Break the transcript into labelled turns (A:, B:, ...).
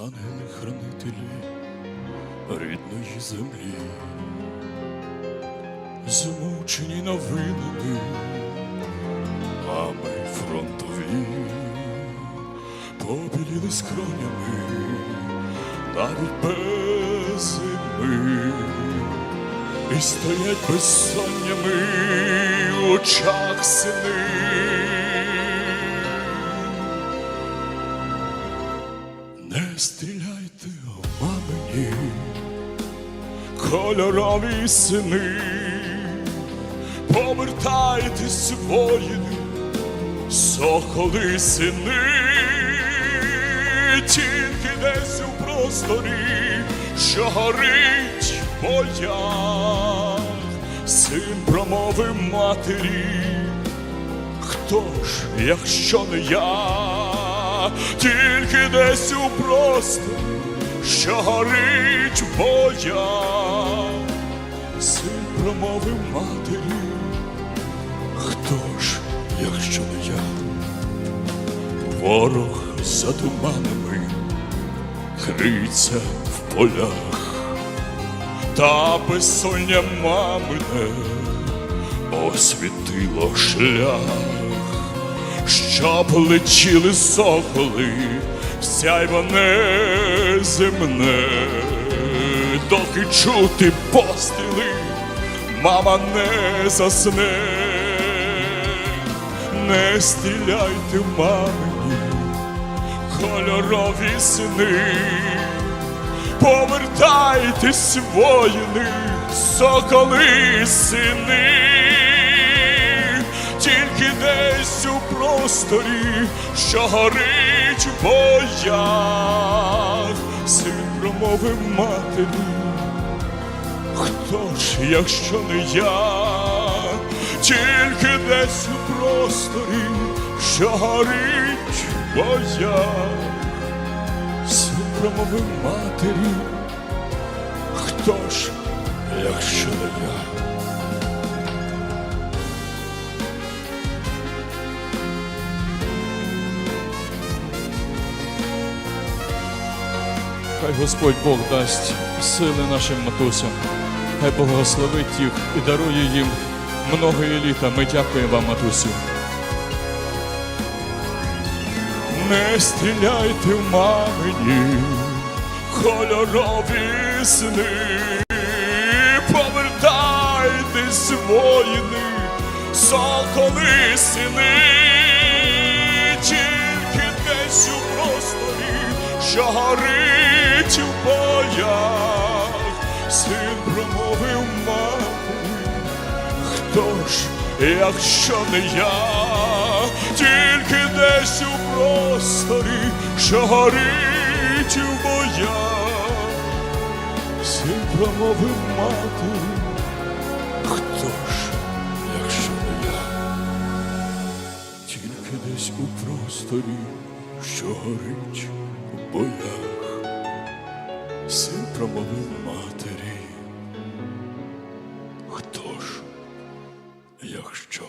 A: ангели-хранителі рідної землі, змучені новинами, а ми фронтові, побіліли скронями, навіть без зими, і стоять безсоннями в очах сини. Стріляйте в мамині, кольорові сини, повертайтесь, воїни, соколи сини, тільки десь у просторі, що горить в боях, син промовив матері. Хто ж, якщо не я, тільки десь у просторі, що горить в боях, син промовив матері, хто ж, якщо не я, ворог за туманами криється в полях, та безсоння мамине освітило шлях, щоб летіли соколи, сяйво неземне, доки чути постріли, мама не засне, не стріляйте мамині, кольорові сини. Повертайтесь, воїни, соколи сини, тільки десь у просторі, що горить в боях, син промовив матері, хто ж, якщо не я, тільки десь у просторі, що горить в боях. Син промовив матері, хто ж, якщо не я?
B: Хай Господь Бог дасть сили нашим матусям, хай благословить їх і дарує їм многої літа. Ми дякуємо вам, матусю.
A: Не стріляйте в мамині, кольорові сни, повертайтесь, воїни, соколи сини, тільки десь у просторі, що горить у боях, син промовив матері. Хто ж, якщо не я, тільки десь у просторі, що горить у боях, син промовив матері, хто ж, якщо не я, тільки десь у просторі, що горить у боях, син промовив матері. Хто ж, якщо?